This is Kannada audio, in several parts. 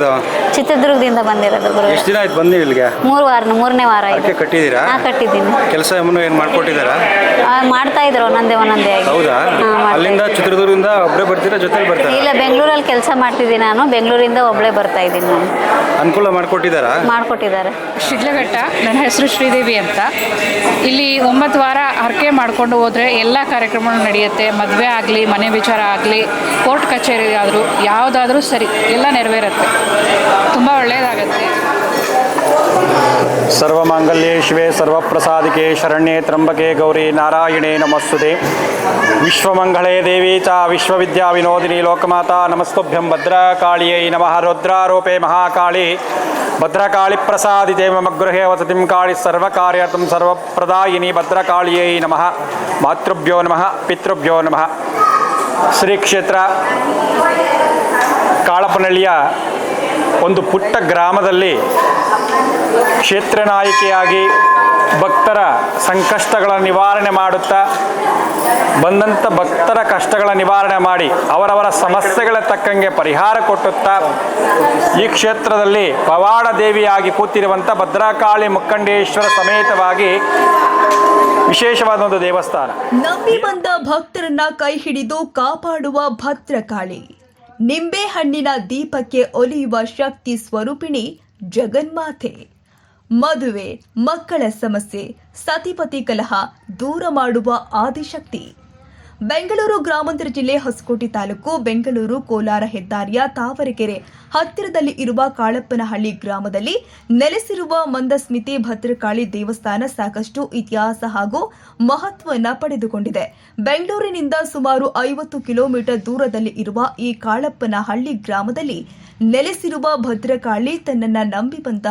the ಚಿತ್ರದುರ್ಗದಿಂದ ಬಂದಿರೋದು ಗುರು. ಎಷ್ಟು ದಿನ ಆಯ್ತು ಬಂದು ಇಲ್ಲಿಗೆ? ಮೂರು ವಾರ ಮೂರನೇ ವಾರ ಆಯ್ತು. ಕಟ್ಟಿದ್ದೀರಾ? ಹಾ ಕಟ್ಟಿದ್ದೀನಿ. ಕೆಲಸ ಏಮನ್ನು ಏನು ಮಾಡ್ಕೊಟ್ಟಿದ್ದಾರಾ? ಆ, ಮಾಡ್ತಾ ಇದ್ರು ಒಂದೊಂದೇ ಒಂದೊಂದೇ ಆಗಿ. ಹೌದಾ? ಹಾ, ಮಾಡ್ತಾ ಅಲ್ಲಿಂದ ಚಿತ್ರದುರ್ಗದಿಂದ ಒಬ್ಬರೇ ಬರ್ತೀರಾ ಜೊತೆಲಿ ಇದ್ರು. ಇಲ್ಲ ಬೆಂಗಳೂರಲ್ಲಿ ಕೆಲಸ ಮಾಡ್ತಿದ್ದೀನಿ ನಾನು ಬೆಂಗಳೂರಿಂದ ಒಬ್ಳೆ ಬರ್ತಾ ಇದ್ದೀನಿ ನಾನು. ಅನುಕೂಲ ಮಾಡ್ಕೊಟ್ಟಿದ್ದಾರಾ? ಮಾಡ್ಕೊಟ್ಟಿದ್ದಾರೆ. ಶಿಡ್ಲಘಟ್ಟ ನನ್ನ ಹೆಸರು ಶ್ರೀದೇವಿ ಅಂತ. ಇಲ್ಲಿ ಒಂಬತ್ತು ವಾರ ಹರಕೆ ಮಾಡ್ಕೊಂಡು ಹೋದರೆ ಎಲ್ಲ ಕಾರ್ಯಕ್ರಮಗಳು ನಡೆಯುತ್ತೆ. ಮದುವೆ ಆಗಲಿ ಮನೆ ವಿಚಾರ ಆಗಲಿ ಕೋರ್ಟ್ ಕಚೇರಿ ಆದರೂ ಯಾವುದಾದ್ರೂ ಸರಿ ಎಲ್ಲ ನೆರವೇರುತ್ತೆ. ತುಂಬ ಒಳ್ಳೆಯದಾಗತ್ತೆ ಸರ್ವಮಾಂಗಲ್ಯೇ ಶಿವೆ, ಸರ್ವಪ್ರಸಾದಿಕೆ, ಶರಣ್ಯೇ ತ್ರಂಬಕೆ ಗೌರಿ ನಾರಾಯಣೇ ನಮಸ್ತುತೆ ವಿಶ್ವಮಂಗಳೇ ದೇವಿ ಚ ವಿಶ್ವವಿದ್ಯಾ ವಿನೋದಿನಿ ಲೋಕಮಾತಾ ನಮಸ್ತುಭ್ಯಂ ಭದ್ರಕಾಳಿಯೈ ನಮಃ ರುದ್ರಾರೂಪೇ ಮಹಾಕಾಳಿ. ಭದ್ರಕಾಳಿ ಪ್ರಸಾದಿತೆ ಮಮ ಗೃಹೇ ವಸತಿಂ ಕಾಳಿ ಸರ್ವಕಾರ್ಯಾರ್ಥಂ ಸರ್ವಪ್ರದಾಯಿನಿ ಭದ್ರಕಾಳಿಯೈ ನಮಃ. ಮಾತೃಭ್ಯೋ ನಮಃ, ಪಿತೃಭ್ಯೋ ನಮಃ. ಶ್ರೀ ಕ್ಷೇತ್ರ ಕಾಳಪನಹಳ್ಳಿಯ ಒಂದು ಪುಟ್ಟ ಗ್ರಾಮದಲ್ಲಿ ಕ್ಷೇತ್ರ ನಾಯಕಿಯಾಗಿ ಭಕ್ತರ ಸಂಕಷ್ಟಗಳ ನಿವಾರಣೆ ಮಾಡುತ್ತಾ ಬಂದಂಥ ಭಕ್ತರ ಕಷ್ಟಗಳ ನಿವಾರಣೆ ಮಾಡಿ ಅವರವರ ಸಮಸ್ಯೆಗಳ ತಕ್ಕಂಗೆ ಪರಿಹಾರ ಕೊಟ್ಟುತ್ತಾ ಈ ಕ್ಷೇತ್ರದಲ್ಲಿ ಪವಾಡ ದೇವಿಯಾಗಿ ಕೂತಿರುವಂಥ ಭದ್ರಕಾಳಿ ಮುಕ್ಕಂಡೇಶ್ವರ ಸಮೇತವಾಗಿ ವಿಶೇಷವಾದ ಒಂದು ದೇವಸ್ಥಾನ. ನಂಬಿ ಬಂದ ಭಕ್ತರನ್ನ ಕೈ ಹಿಡಿದು ಕಾಪಾಡುವ ಭದ್ರಕಾಳಿ. ನಿಂಬೆಹಣ್ಣಿನ ದೀಪಕ್ಕೆ ಒಲಿಯುವ ಶಕ್ತಿ ಸ್ವರೂಪಿಣಿ ಜಗನ್ಮಾತೆ. ಮದುವೆ ಮಕ್ಕಳ ಸಮಸ್ಯೆ ಸತಿಪತಿ ಕಲಹ ದೂರ ಮಾಡುವ ಆದಿಶಕ್ತಿ. ಬೆಂಗಳೂರು ಗ್ರಾಮಾಂತರ ಜಿಲ್ಲೆ ಹೊಸಕೋಟೆ ತಾಲೂಕು ಬೆಂಗಳೂರು ಕೋಲಾರ ಹೆದ್ದಾರಿಯ ತಾವರೆಕೆರೆ ಹತ್ತಿರದಲ್ಲಿ ಇರುವ ಕಾಳಪ್ಪನಹಳ್ಳಿ ಗ್ರಾಮದಲ್ಲಿ ನೆಲೆಸಿರುವ ಮಂದಸ್ಮಿತಿ ಭದ್ರಕಾಳಿ ದೇವಸ್ಥಾನ ಸಾಕಷ್ಟು ಇತಿಹಾಸ ಹಾಗೂ ಮಹತ್ವವನ್ನು ಪಡೆದುಕೊಂಡಿದೆ. ಬೆಂಗಳೂರಿನಿಂದ ಸುಮಾರು ಐವತ್ತು ಕಿಲೋಮೀಟರ್ ದೂರದಲ್ಲಿ ಇರುವ ಈ ಕಾಳಪ್ಪನಹಳ್ಳಿ ಗ್ರಾಮದಲ್ಲಿ ನೆಲೆಸಿರುವ ಭದ್ರಕಾಳಿ ತನ್ನನ್ನು ನಂಬಿ ಬಂದ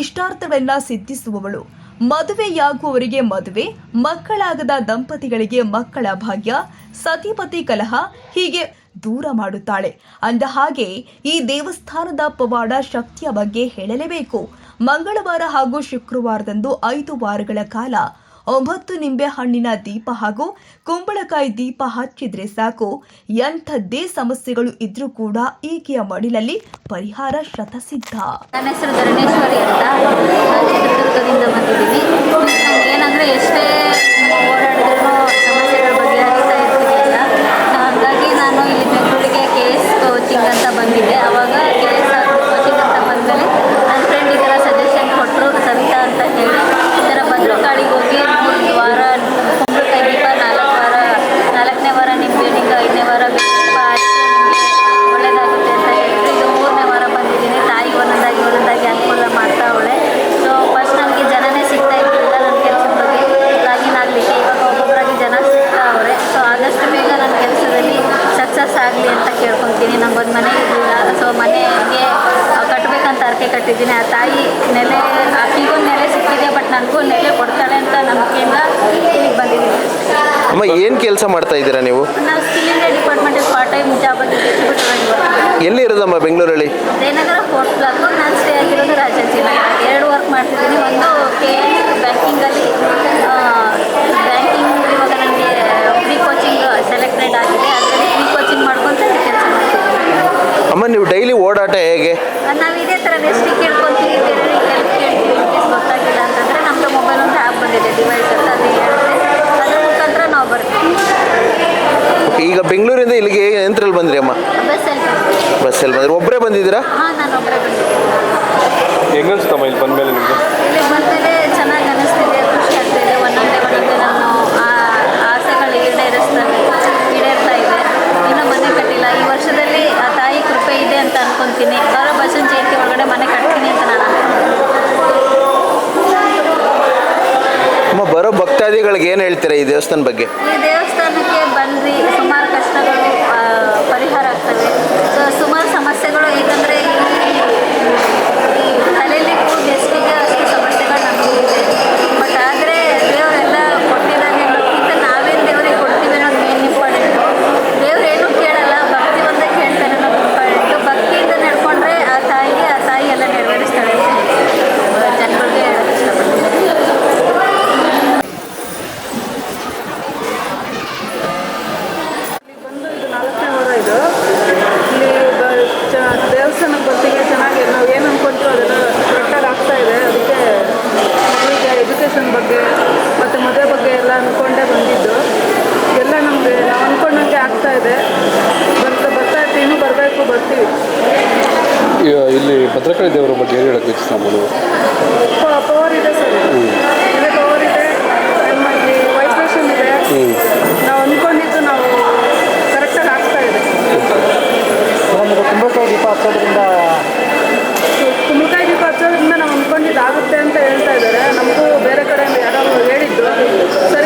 ಇಷ್ಟಾರ್ಥವೆಲ್ಲ ಸಿದ್ಧಿಸುವವಳು. ಮದುವೆಯಾಗುವವರಿಗೆ ಮದುವೆ, ಮಕ್ಕಳಾಗದ ದಂಪತಿಗಳಿಗೆ ಮಕ್ಕಳ ಭಾಗ್ಯ, ಸತಿಪತಿ ಕಲಹ ಹೀಗೆ ದೂರ ಮಾಡುತ್ತಾಳೆ. ಅಂದ ಹಾಗೆ ಈ ದೇವಸ್ಥಾನದ ಪವಾಡ ಶಕ್ತಿಯ ಬಗ್ಗೆ ಹೇಳಲೇಬೇಕು. ಮಂಗಳವಾರ ಹಾಗೂ ಶುಕ್ರವಾರದಂದು ಐದು ವಾರಗಳ ಕಾಲ ಒಂಬತ್ತು ನಿಂಬೆ ಹಣ್ಣಿನ ದೀಪ ಹಾಗೂ ಕುಂಬಳಕಾಯಿ ದೀಪ ಹಚ್ಚಿದ್ರೆ ಸಾಕು. ಎಂಥದ್ದೇ ಸಮಸ್ಯೆಗಳು ಇದ್ರೂ ಕೂಡ ಈಕೆಯ ಮಡಿಲಲ್ಲಿ ಪರಿಹಾರ ಶತಸಿದ್ಧ. ನನ್ನ ಹೆಸರು ಧರಣೇಶ್ವರಿ ಅಂತ. ಚಿತ್ರದುರ್ಗದಿಂದ ಏನಂದರೆ ಎಷ್ಟೇ ಓಡಾಡಿದ್ರು ಸಮಸ್ಯೆಗಳ ಬಗ್ಗೆ ಅರಿತಾ ಇರ್ತಿರಲಿಲ್ಲ ಹಾಗಾಗಿ ನಾನು ಇಲ್ಲಿ ಬೆಂಗಳೂರಿಗೆ ಕೆ ಎಸ್ ಕೋಚಿಂಗ್ ಅಂತ ಬಂದಿದ್ದೆ ಆವಾಗ ಕೆ ಎಸ್ ಕೋಚಿಂಗ್ ಅಂತ ಬಂದಮೇಲೆ ನನ್ನ ಫ್ರೆಂಡ್ ಈ ಥರ ಸಜೆಷನ್ ಕೊಟ್ಟರು ಸವಿತಾ ಅಂತ ಹೇಳಿ ಈ ಥರ ಭದ್ರಕಾಳಿಗೆ ಹೋಗಿ ಮೂರು ವಾರ ಕುಂಬಳಕಾಯಿ ದೀಪ ನಾಲ್ಕು ವಾರ ನಾಲ್ಕನೇ ವಾರ ನಿಂಬೆ ಹಣ್ಣಿಗೆ ಐದನೇ ವಾರ ದೀಪ ಹಚ್ಚಿ ನಿಮಗೆ ಒಳ್ಳೇದಾಗುತ್ತೆ ಅಂತ ಹೇಳಿದ್ರು ಇದು ಮೂರನೇ ವಾರ ಬಂದಿದ್ದೀನಿ ತಾಯಿ ಒಂದೊಂದಾಗಿ ಒಂದೊಂದಾಗಿ ಅನುಕೂಲ ಮಾಡ್ತಾ ಅವಳೆ ಸೊ ಫಸ್ಟ್ ನನಗೆ ಜನನೇ ಸಿಗ್ತಾ ಇರಲಿಲ್ಲ ನನ್ನ ಕೆಲಸದ ಬಗ್ಗೆ ಲಾಗಿನ್ ಆಗಲಿಕ್ಕೆ ಇವಾಗ ಒಬ್ಬೊಬ್ಬರಾಗಿ ಜನ ಸಿಗ್ತಾ ಅವರೆ ಸೊ ಆದಷ್ಟು ಬೇಗ ನನ್ನ ಕೆಲಸದಲ್ಲಿ ಸಕ್ಸಸ್ ಆಗಲಿ ಅಂತ ಕೇಳ್ಕೊತೀನಿ. ನಂಗೊಂದು ಮನೆ ಇರಲಿಲ್ಲ. ಸೊ ಮನೆಗೆ ಕಟ್ಟಬೇಕಂತ ಅರ್ಕೆ ಕಟ್ಟಿದ್ದೀನಿ. ಆ ತಾಯಿ ನೆಲೆ ಅಕ್ಕಿಗೂ ನೆಲೆ ಸಿಕ್ಕಿದೆ ಬಟ್ ನನಗೂ ನೆಲೆ ಕೊಡ್ತಾಳೆ ಅಂತ ನಂಬಿಕೆಯಿಂದ ಇಲ್ಲಿಗೆ ಬಂದಿದ್ದೀನಿ. ಅಮ್ಮ ಏನು ಕೆಲಸ ಮಾಡ್ತಾ ಇದ್ದೀರಾ ನೀವು? ನಾವು skill India department part time job ಎಲ್ಲಿ ಇರೋದಮ್ಮ ಬೆಂಗಳೂರಲ್ಲಿ? ಜಯನಗರ ಫೋರ್ತ್ ಬ್ಲಾಕು ನಾನು ಓಡಾಟ ಹೇಗೆ? ನಾವು ಇದೇ ಥರ ಕೇಳ್ಕೊತೀವಿ ಅಂತಂದರೆ ನಮ್ಮದು ಮೊಬೈಲ್ ಒಂದು ಆ್ಯಪ್ ಬಂದಿದೆ ಡಿವೈಸ್ ಅಂತ ಅದು ಹೇಳುತ್ತೆ. ಅದ್ರ ಮುಖಾಂತರ ನಾವು ಬರ್ತೀವಿ. ಈಗ ಬೆಂಗಳೂರಿಂದ ಇಲ್ಲಿಗೆ ಎಂತ್ರಲ್ಲಿ ಬಂದ್ರಿ ಅಮ್ಮ? ಬಸ್ಸಲ್ಲಿ ಬಸ್ಸಲ್ಲಿ ಬಂದ್ರಿ. ಒಬ್ಬರೇ ಬಂದಿದ್ದೀರಾ? ಹಾಂ ನಾನು ಒಬ್ಬರೇ ಬಂದಿದ್ದೀನಿ. ಹೆಂಗನ್ಸ್ತಮ್ಮ ಇಲ್ಲಿ ಬಂದಮೇಲೆ ನಿಮಗೆ ಇಲ್ಲಿ ಬಂದಮೇಲೆ ಚೆನ್ನಾಗಿ ಅನ್ನಿಸ್ತಿದೆ ಖುಷಿ ಆಗ್ತಿದೆ ಒಂದೊಂದೇ ಒಂದೊಂದೇ ನಾನು ಆ ಆಸೆಗಳು ಈಡೇರಿಸ್ತಾರೆ ಈಡೇರ್ತಾ ಇದೆ ಇನ್ನೂ ಮನೆ ಕಟ್ಟಿಲ್ಲ ಈ ವರ್ಷದಲ್ಲಿ ಆ ತಾಯಿ ಕೃಪೆ ಇದೆ ಅಂತ ಅನ್ಕೊಂತೀನಿ ಬರೋ ಬಸವನ ಜಯಂತಿ ಒಳಗಡೆ ಮನೆ ಕಟ್ತೀನಿ ಅಂತ ನಾನು ಅನ್ಕೊಂತೀನಿ ಅಮ್ಮ ಬರೋ ಭಕ್ತಾದಿಗಳಿಗೆ ಏನು ಹೇಳ್ತೀರಾ ಈ ದೇವಸ್ಥಾನ ಬಗ್ಗೆ? ಈ ದೇವಸ್ಥಾನಕ್ಕೆ ಬಂದ್ರಿ ಸುಮಾರು ಕಷ್ಟಗಳು ಆ, ಪರಿಹಾರ ಆಗ್ತವೆ ಸೊ ಸುಮಾರು ಸಮಸ್ಯೆಗಳು ಏಕೆಂದರೆ ಈ ತಲೆಯಲ್ಲಿ ಗೆಸ್ಟಿಗೆ ಅಷ್ಟು ಸಮಸ್ಯೆಗಳು ನಮಗೂ ಇದೆ ಬಟ್ ಆದರೆ ದೇವರೆಲ್ಲ ಕೊಟ್ಟಿದ್ದಾನೆ ಅನ್ನೋದಕ್ಕಿಂತ ನಾವೇನು ದೇವರಿಗೆ ಕೊಡ್ತೀವಿ ಅನ್ನೋದು ಮೇನ್ ಇಂಪಾರ್ಟೆಂಟು ದೇವ್ರು ಏನೂ ಕೇಳಲ್ಲ ಭಕ್ತಿ ಒಂದೇ ಕೇಳ್ತಾರೆ ಅನ್ನೋದು ಇಂಪಾರ್ಟೆಂಟು ಭಕ್ತಿಯಿಂದ ನಡ್ಕೊಂಡ್ರೆ ಆ ತಾಯಿಗೆ ಆ ತಾಯಿ ಎಲ್ಲ ನೆರವೇರಿಸ್ತಾಳೆ ಅಂತ ಜನಗಳಿಗೆ ಹೇಳಕ್ಕೆ ಇಷ್ಟಪಡ್ತೀನಿ ಬಂದು ಇದು ನಾಲ್ಕು ಇಲ್ಲಿ ಭದ್ರಕಾಳಿ ದೇವರ ಬಗ್ಗೆ ಏನು ಹೇಳಕ್ಕೆ ಇಚ್ಛಿಸ್ತಾ ನೀವು? ಪವರ್ ಇದೆ ಸರ್. ಇದೆ. ಪವರ್ ಇದೆ ನಮ್ಮಲ್ಲಿ ವೈಬ್ರೇಷನ್ ಇದೆ. ನಾವು ಅಂದ್ಕೊಂಡಿದ್ದು ನಾವು ಕರೆಕ್ಟಾಗಿ ಆಗ್ತಾ ಇದೆ ಕುಂಬಳಕಾಯಿ ದೀಪ ಹಚ್ಚೋದ್ರಿಂದ ಕುಂಬಳಕಾಯಿ ದೀಪ ಹಚ್ಚೋದ್ರಿಂದ ನಾವು ಅಂದ್ಕೊಂಡಿದ್ದು ಆಗುತ್ತೆ ಅಂತ ಹೇಳ್ತಾ ಇದ್ದಾರೆ. ನಮಗೂ ಬೇರೆ ಕಡೆಯಿಂದ ಯಾರಾದರೂ ಹೇಳಿದ್ದು. ಸರಿ